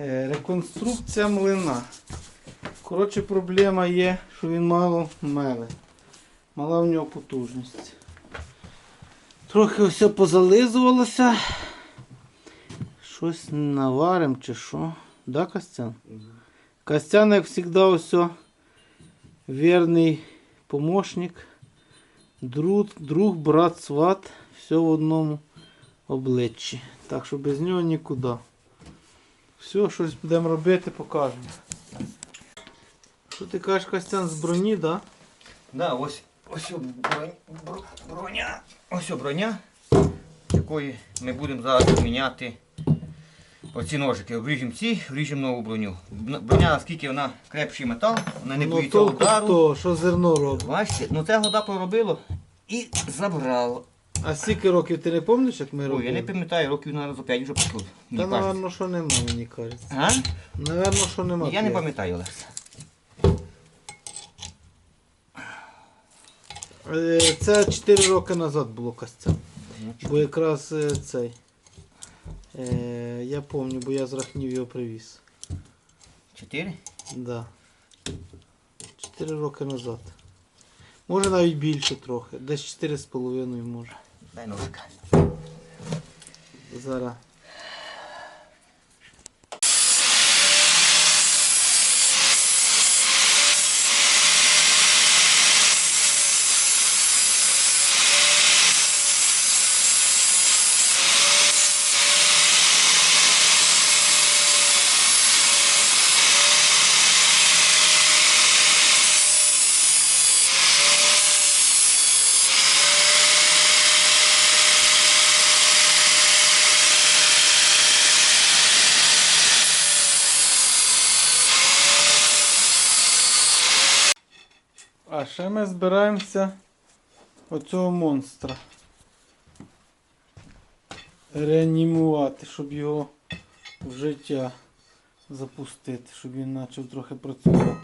Е, Реконструкція млина. Коротше, проблема є, що він мало меле. Мала в нього потужність. Трохи все позализувалося. Щось наварим чи що. Да, Костян? Костян, як завжди, ось вірний помощник. Друг, друг, брат, сват. Все в одному обличчі. Так що без нього нікуди. Все, щось будемо робити, покажемо. Що ти кажеш, Костян, з броні, так? Да? Да, ось ось бронь- броня. Ось броня, якої ми будемо зараз міняти оці ножики. Обріжемо ці, вріжемо нову броню. Броня, наскільки вона крепший метал, вона не ну, боїться удару. того, що зерно робить. Бачите, ну це года поробило і забрало. А скільки років ти не пам'ятаєш, як ми Ой, робили? я не пам'ятаю, років, мабуть, за 5 вже пішло. Та, мені кажеться. напевно, що нема, мені кажеться. А? Наверно, що нема. Я не п'ять. пам'ятаю, Олекса. Е, Це 4 роки назад було Костян. Бо якраз е, цей. Е, я пам'ятаю, бо я з Рахнів його привіз. Чотири? Да. 4 роки назад. Може навіть більше трохи. Десь 4,5 може. Дай ножика. Зараз. А ще ми збираємося оцього монстра. Реанімувати, щоб його в життя запустити, щоб він почав трохи працювати.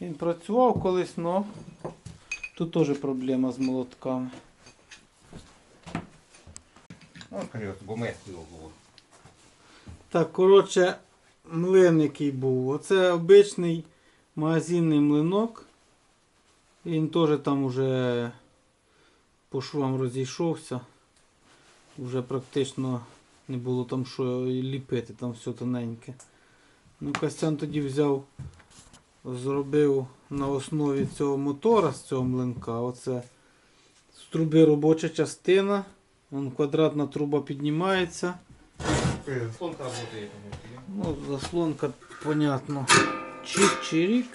Він працював колись, але тут теж проблема з молотками. Ну. Так, коротше, млин який був. Оце обичний магазинний млинок. Він теж там уже по швам розійшовся. Вже практично не було там що ліпити, там все тоненьке. Ну, Костян тоді взяв, зробив на основі цього мотора з цього млинка. Оце з труби робоча частина. Вон квадратна труба піднімається. Слонка працює. Ну, заслонка, понятно. Чик-чирік.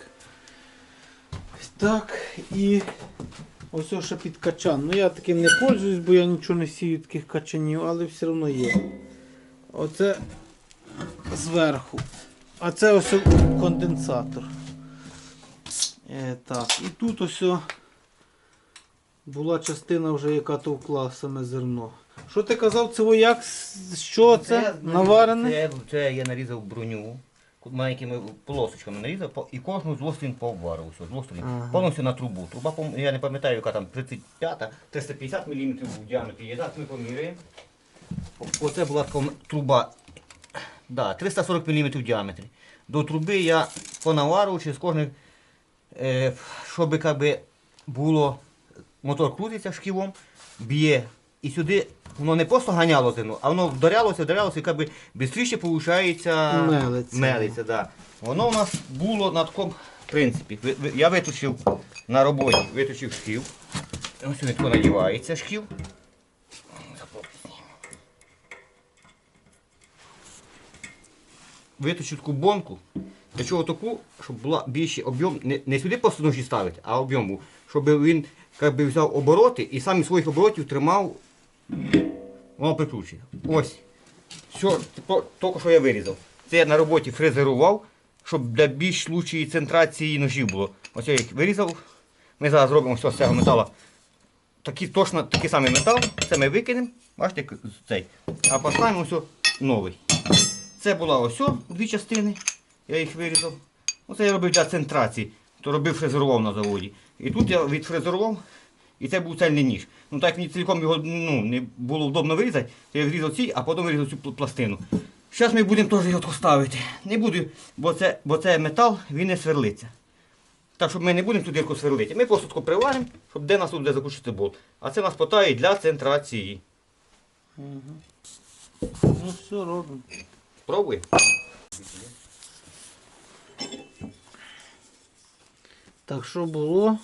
Так, і ось ось ще під качан. Ну я таким не пользуюсь, бо я нічого не сію таких качанів, але все одно є. Оце зверху. А це ось конденсатор. Е, так, і тут ось була частина вже, яка товкла саме зерно. Що ти казав, це вояк? Що це? Наварене? Це, це я нарізав броню. Маленькими полосочками нарізав і кожну з. Все, з двох. Ага. Повністю на трубу. Труба, я не пам'ятаю, яка там 35 350 мм в діаметрі є. Зараз ми поміряємо. Оце була така труба. Да, 340 мм в діаметрі. До труби я понаварив через кожне, е, щоб було, мотор крутиться шківом, б'є. І сюди воно не просто ганяло зерно, а воно вдарялося, вдарялося, і як би швидше виходить Мелиться. мелиться. Да. Воно у нас було на такому принципі. Ви- ви- Я виточив на роботі, виточив шків. Ось він тако надівається шків. Виточив таку бонку. Для чого таку, щоб була більший об'єм, не, не сюди просто ножі ставити, а об'єм був. Щоб він як би, взяв обороти і сам із своїх оборотів тримав, воно прикручує. Ось. Все, тільки що я вирізав. Це я на роботі фрезерував, щоб для більш лучшої центрації ножів було. Ось я їх вирізав. Ми зараз зробимо все з цього металу. Такий, точно такий самий метал. Це ми викинемо. Бачите, цей. А поставимо все новий. Це була ось дві частини. Я їх вирізав. Оце я робив для центрації. То робив фрезерував на заводі. І тут я відфрезерував, і це був цельний ніж. Ну так як мені цілком його ну, не було вдобно вирізати, то я врізав ці, а потім вирізав цю пластину. Зараз ми будемо теж його ставити. Не буду, бо це, бо це метал, він не сверлиться. Так що ми не будемо ту дирку сверлити. Ми просто приваримо, щоб де нас тут буде закручити болт. А це нас питає для центрації. Угу. Ну все робимо. Спробуй. Так що було?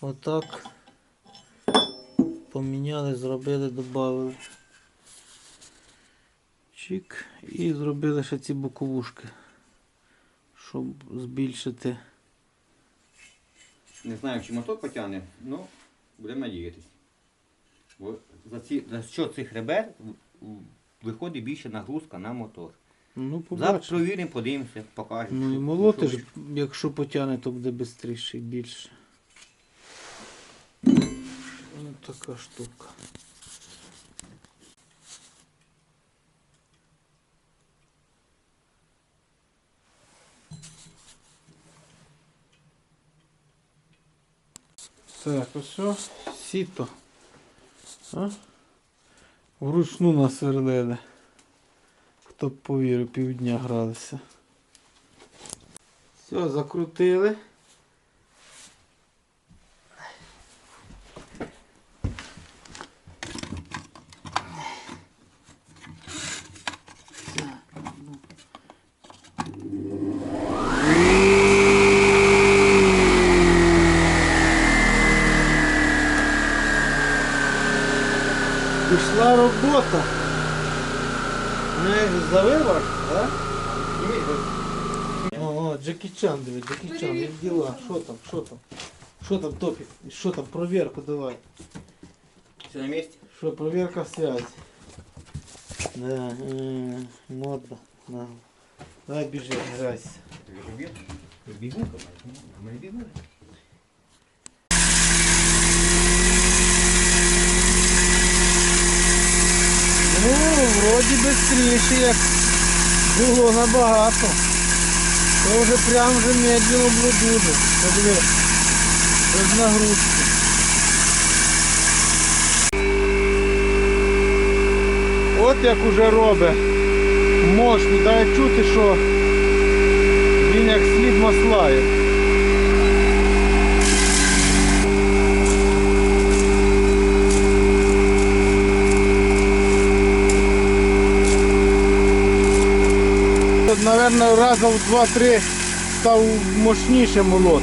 Отак. Поміняли, зробили, додали. Чик. І зробили ще ці боковушки. Щоб збільшити. Не знаю, чи мотор потягне, але будемо надіятися. Бо за, ці, за що цих ребер виходить більше нагрузка на мотор. Ну, Зараз провіримо, подивимося, покажемо. Ну і молоти ж, якщо потягне, то буде швидше і більше. Ось така штука. Так, ось що, сіто. А? Вручну насверлили. Хто б повірив, півдня гралися. Все, закрутили. Пішла робота. Не завиваш, так? О, о, Джекі Чан, диви, Джекі Чан, як діла? Що там, що там? Що там, Топік? Що там, провірку давай. Все на місці? Що, провірка связи. Да, е, модно. На. Давай біжи, грайся. Бігунка, а ми не Ну, вроді швидше, як було набагато. То вже прям вже медленно було дуже. Подиви. Без нагрузки. От як уже робить. Мощно, дай чути, що він як слід маслає. Тут, Наверно, раза в два-три став мощніше молот.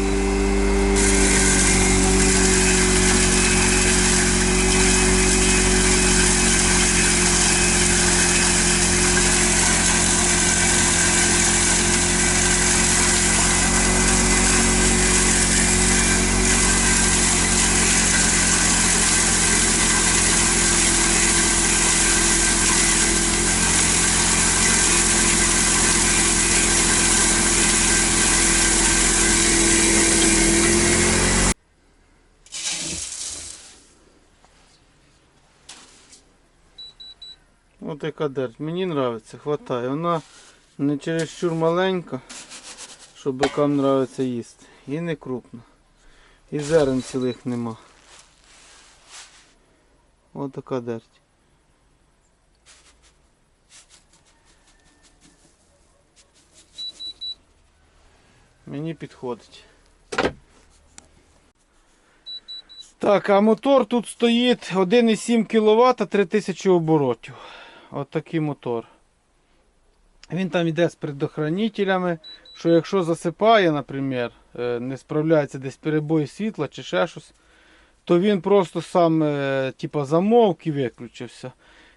Ось яка дерть. Мені подобається, хватає. Вона не чересчур маленька, щоб бикам подобається їсти. І не крупна. І зерен цілих нема. Ось така дерть. Мені підходить. Так, а мотор тут стоїть 1,7 кВт 3000 оборотів. От такий мотор. Він там йде з предохранителями, що якщо засипає, наприклад, е, не справляється десь перебой світла чи ще щось, то він просто сам е, типа, замовк і виключився.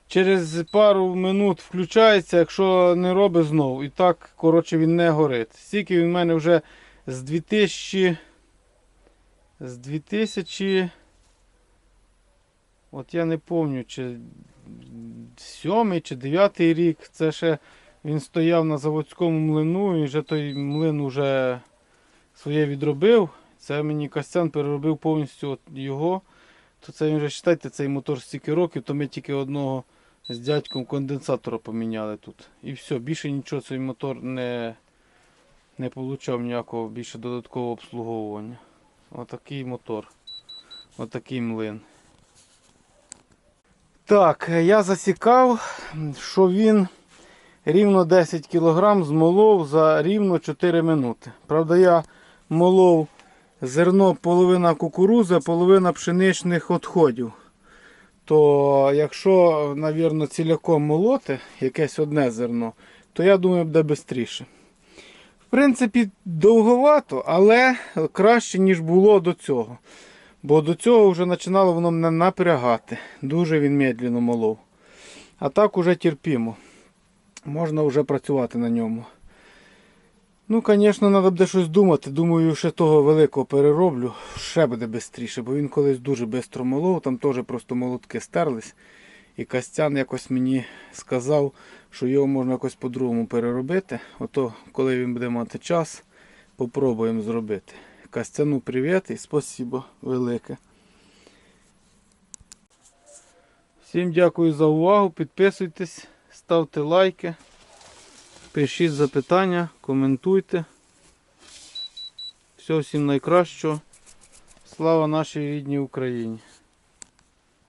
Через пару минут включається, якщо не робить знову. І так, коротше, він не горить. Стільки він в мене вже з 2000. З 2000. От я не пам'ятаю, чи 7 чи 9 рік. Це ще він стояв на заводському млину і вже той млин вже своє відробив. Це мені Костян переробив повністю його. То це він вже вважайте, цей мотор стільки років, то ми тільки одного з дядьком конденсатора поміняли тут. І все, більше нічого цей мотор не, не отримав ніякого більше додаткового обслуговування. Отакий мотор. Отакий млин. Так, е, я засікав, що він рівно 10 кг змолов за рівно 4 минути. Правда, я молов зерно половина кукурузи, половина пшеничних відходів. То якщо, навірно, ціляком молоти якесь одне зерно, то я думаю, буде швидше. В принципі, довговато, але краще, ніж було до цього. Бо до цього вже починало воно мене напрягати. Дуже він медленно молов. А так уже терпімо. Можна вже працювати на ньому. Ну, звісно, треба буде щось думати. Думаю, ще того великого перероблю. Ще буде швидше, бо він колись дуже швидко молов, там теж просто молотки стерлись. І Костян якось мені сказав, що його можна якось по-другому переробити. Ото, коли він буде мати час, попробуємо зробити. Костяну привіт і спасибо велике. Всім дякую за увагу. Підписуйтесь, ставте лайки, пишіть запитання, коментуйте. Всього всім найкращого. Слава нашій рідній Україні!